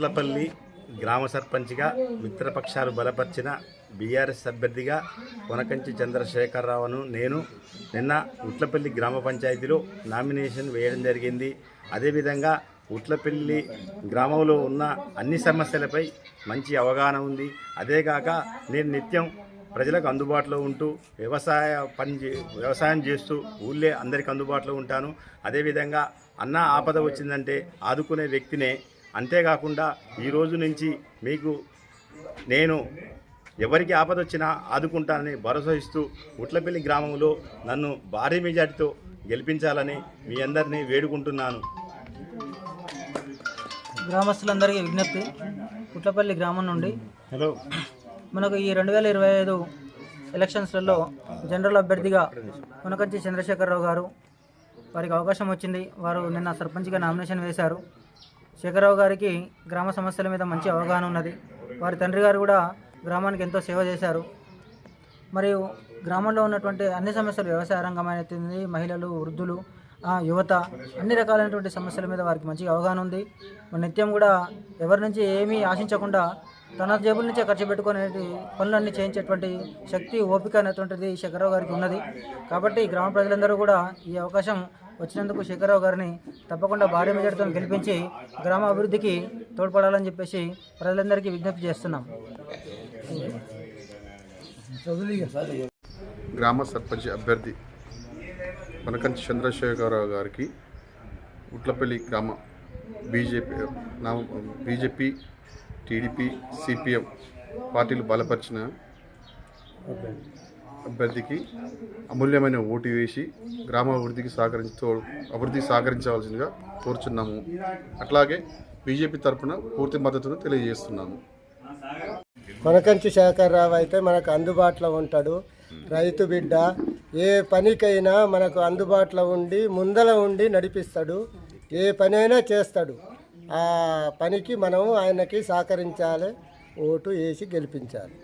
ఉట్లపల్లి గ్రామ సర్పంచ్గా మిత్రపక్షాలు బలపరిచిన బీఆర్ఎస్ అభ్యర్థిగా కొనకంచి చంద్రశేఖరరావును నేను నిన్న ఉట్లపల్లి గ్రామ పంచాయతీలో నామినేషన్ వేయడం జరిగింది. అదేవిధంగా ఉట్లపల్లి గ్రామంలో ఉన్న అన్ని సమస్యలపై మంచి అవగాహన ఉంది. అదేగాక నేను నిత్యం ప్రజలకు అందుబాటులో ఉంటూ వ్యవసాయ పని చే- వ్యవసాయం చేస్తూ ఊళ్ళే అందరికి అందుబాటులో ఉంటాను. అదేవిధంగా అన్న ఆపద వచ్చిందంటే ఆదుకునే వ్యక్తినే అంతేకాకుండా ఈ రోజు నుంచి మీకు నేను ఎవరికి ఆపద వచ్చినా ఆదుకుంటానని భరోసా ఇస్తూ ఉట్లపల్లి గ్రామంలో నన్ను భారీ మెజార్టీతో గెలిపించాలని మీ అందరినీ వేడుకుంటున్నాను. గ్రామస్తులందరికీ విజ్ఞప్తి. పుట్లపల్లి గ్రామం నుండి హలో. మనకు ఈ రెండు వేల ఇరవై ఐదు ఎలక్షన్స్లలో జనరల్ అభ్యర్థిగా కొనకంచి చంద్రశేఖరరావు గారు వారికి అవకాశం వచ్చింది. వారు నిన్న సర్పంచ్గా నామినేషన్ వేశారు. శేఖరరావు గారికి గ్రామ సమస్యల మీద మంచి అవగాహన ఉన్నది. వారి తండ్రి గారు కూడా గ్రామానికి ఎంతో సేవ చేశారు. మరియు గ్రామంలో ఉన్నటువంటి అన్ని సమస్యలు వ్యవసాయ రంగం అనేది మహిళలు వృద్ధులు ఆ, యువత అన్ని రకాలైనటువంటి సమస్యల మీద వారికి మంచి అవగాహన ఉంది. నిత్యం కూడా ఎవరి నుంచి ఏమీ ఆశించకుండా తన జేబుల నుంచే ఖర్చు పెట్టుకునే పనులన్నీ చేయించేటువంటి శక్తి ఓపిక అనేటువంటిది శేఖరరావు గారికి ఉన్నది. కాబట్టి గ్రామ ప్రజలందరూ కూడా ఈ అవకాశం వచ్చినందుకు శేఖరరావు గారిని తప్పకుండా భారీ మెజార్టీతో గెలిపించి గ్రామ అభివృద్ధికి తోడ్పడాలని చెప్పేసి ప్రజలందరికీ విజ్ఞప్తి చేస్తున్నాం. గ్రామ సర్పంచ్ అభ్యర్థి వనకంచి చంద్రశేఖరరావు గారికి ఉట్లపల్లి గ్రామ బీజేపీ నా బీజేపీ టీడీపీ సిపిఎం పార్టీలు బలపరిచిన అభ్యర్థికి అమూల్యమైన ఓటు వేసి గ్రామ అభివృద్ధికి సహకరించ అభివృద్ధికి సహకరించవలసిందిగా కోరుచున్నాము. అట్లాగే బీజేపీ తరపున పూర్తి మద్దతును తెలియజేస్తున్నాము. కొనకంచి శేఖర్రావు అయితే మనకు అందుబాటులో ఉంటాడు. రైతు బిడ్డ ఏ పనికైనా మనకు అందుబాటులో ఉండి ముందల ఉండి నడిపిస్తాడు. ఏ పనైనా చేస్తాడు. ఆ పనికి మనం ఆయనకి సహకరించాలి. ఓటు వేసి గెలిపించాలి.